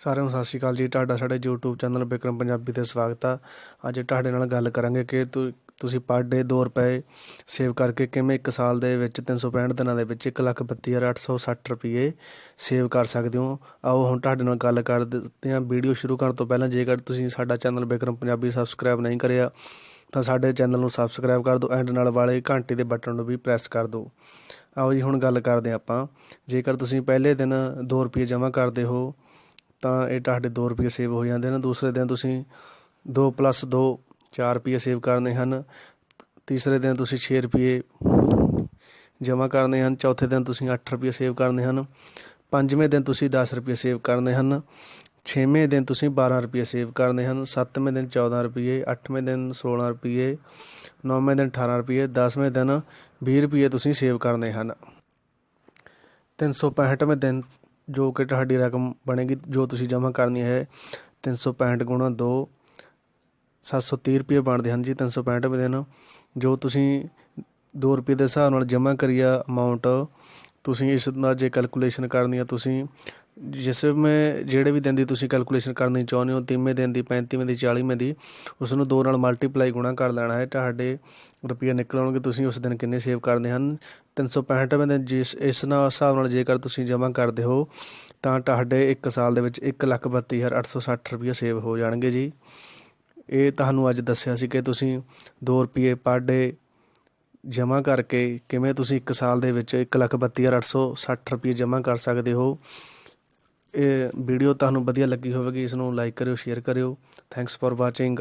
ਸਾਰਿਆਂ ਨੂੰ ਸਤਿ ਸ਼੍ਰੀ ਅਕਾਲ ਜੀ। ਤੁਹਾਡਾ ਸਾਡੇ YouTube ਚੈਨਲ ਬਿਕਰਮ ਪੰਜਾਬੀ ਤੇ ਸਵਾਗਤ ਆ। ਅੱਜ ਤੁਹਾਡੇ ਨਾਲ ਗੱਲ ਕਰਾਂਗੇ ਕਿ ਤੁਸੀਂ ਪਰ ਡੇ 2 ਰੁਪਏ ਸੇਵ ਕਰਕੇ ਕਿਵੇਂ 1 ਸਾਲ ਦੇ ਵਿੱਚ 365 ਦਿਨਾਂ ਦੇ ਵਿੱਚ 132860 ਰੁਪਏ ਸੇਵ ਕਰ ਸਕਦੇ ਹੋ। ਆਓ ਹੁਣ ਤੁਹਾਡੇ ਨਾਲ ਗੱਲ ਕਰ ਦਿੱਤੇ ਹਾਂ। ਵੀਡੀਓ ਸ਼ੁਰੂ ਕਰਨ ਤੋਂ ਪਹਿਲਾਂ ਜੇਕਰ ਤੁਸੀਂ ਸਾਡਾ ਚੈਨਲ ਬਿਕਰਮ ਪੰਜਾਬੀ ਸਬਸਕ੍ਰਾਈਬ ਨਹੀਂ ਕਰਿਆ, ਤਾਂ ਸਾਡੇ ਚੈਨਲ ਨੂੰ ਸਬਸਕ੍ਰਾਈਬ ਕਰ ਦਿਓ ਐਂਡ ਨਾਲ ਵਾਲੇ ਘੰਟੀ ਦੇ ਬਟਨ ਨੂੰ ਵੀ ਪ੍ਰੈਸ ਕਰ ਦਿਓ। ਆਓ ਜੀ, ਹੁਣ ਗੱਲ ਕਰਦੇ ਹਾਂ ਆਪਾਂ। ਜੇਕਰ ਤੁਸੀਂ ਪਹਿਲੇ ਦਿਨ 2 ਰੁਪਏ ਜਮ੍ਹਾਂ ਕਰਦੇ ਹੋ ਤਾਂ ਇਹ ਤੁਹਾਡੇ 2 ਰੁਪਏ ਸੇਵ ਹੋ ਜਾਂਦੇ ਹਨ ਦੂਸਰੇ ਦਿਨ ਤੁਸੀਂ 2 ਪਲੱਸ 2 4 ਰੁਪਏ ਸੇਵ ਕਰਨੇ ਹਨ। ਤੀਸਰੇ ਦਿਨ ਤੁਸੀਂ 6 ਰੁਪਏ ਜਮ੍ਹਾਂ ਕਰਨੇ ਹਨ। ਚੌਥੇ ਦਿਨ ਤੁਸੀਂ 8 ਰੁਪਏ ਸੇਵ ਕਰਨੇ ਹਨ। ਪੰਜਵੇਂ ਦਿਨ ਤੁਸੀਂ 10 ਰੁਪਏ ਸੇਵ ਕਰਨੇ ਹਨ। ਛੇਵੇਂ ਦਿਨ ਤੁਸੀਂ 12 ਰੁਪਏ ਸੇਵ ਕਰਨੇ ਹਨ। ਸੱਤਵੇਂ ਦਿਨ 14 ਰੁਪਏ, ਅੱਠਵੇਂ ਦਿਨ 16 ਰੁਪਏ, ਨੌਵੇਂ ਦਿਨ 18 ਰੁਪਏ, ਦਸਵੇਂ ਦਿਨ 20 ਰੁਪਏ ਤੁਸੀਂ ਸੇਵ ਕਰਨੇ ਹਨ। 365ਵੇਂ ਦਿਨ ਜੋ ਕਿ ਤੁਹਾਡੀ ਰਕਮ ਬਣੇਗੀ, ਜੋ ਤੁਸੀਂ ਜਮ੍ਹਾਂ ਕਰਨੀ ਹੈ 365 ਗੁਣਾ 2 730 ਰੁਪਏ ਬਣਦੇ ਹਨ ਜੀ 365ਵੇਂ ਦਿਨ। ਜੋ ਤੁਸੀਂ 2 ਰੁਪਏ ਦੇ ਹਿਸਾਬ ਨਾਲ ਜਮ੍ਹਾਂ ਕਰੀਆ ਅਮਾਉਂਟ ਤੁਸੀਂ ਇਸ ਦਾ ਜੇ ਕੈਲਕੂਲੇਸ਼ਨ ਕਰਨੀ ਹੈ ਤੁਸੀਂ ਜਿਸ ਵਿੱਚ ਜਿਹੜੇ ਵੀ ਦਿਨ ਦੀ ਤੁਸੀਂ ਕੈਲਕੂਲੇਸ਼ਨ ਕਰਨੀ ਚਾਹੁੰਦੇ ਹੋ, ਤੀਵੇਂ ਦਿਨ ਦੀ 35ਵੇਂ ਦੀ 40ਵੇਂ ਦੀ ਉਸ ਨੂੰ 2 ਨਾਲ ਮਲਟੀਪਲਾਈ ਗੁਣਾ ਕਰ ਲੈਣਾ ਹੈ, ਤੁਹਾਡੇ ਰੁਪਏ ਨਿਕਲਣਗੇ ਤੁਸੀਂ ਉਸ ਦਿਨ ਕਿੰਨੇ ਸੇਵ ਕਰਦੇ ਹਨ? 365ਵੇਂ ਦਿਨ ਜਿਸ, ਇਸ ਨਾਲ, ਹਿਸਾਬ ਨਾਲ ਜੇਕਰ ਤੁਸੀਂ ਜਮ੍ਹਾਂ ਕਰਦੇ ਹੋ, ਤਾਂ ਤੁਹਾਡੇ 1 ਸਾਲ ਦੇ ਵਿੱਚ 132860 ਰੁਪਏ ਸੇਵ ਹੋ ਜਾਣਗੇ ਜੀ। ਇਹ ਤੁਹਾਨੂੰ ਅੱਜ ਦੱਸਿਆ ਸੀ ਕਿ ਤੁਸੀਂ 2 ਰੁਪਏ ਪਰ ਡੇ ਜਮ੍ਹਾਂ ਕਰਕੇ ਕਿਵੇਂ ਤੁਸੀਂ 1 ਸਾਲ ਦੇ ਵਿੱਚ 132860 ਰੁਪਏ ਜਮ੍ਹਾਂ ਕਰ ਸਕਦੇ ਹੋ? ਇਹ ਵੀਡੀਓ ਤੁਹਾਨੂੰ ਵਧੀਆ ਲੱਗੀ ਹੋਵੇਗੀ ਇਸ ਨੂੰ ਲਾਈਕ ਕਰਿਓ ਸ਼ੇਅਰ ਕਰਿਓ। Thanks for watching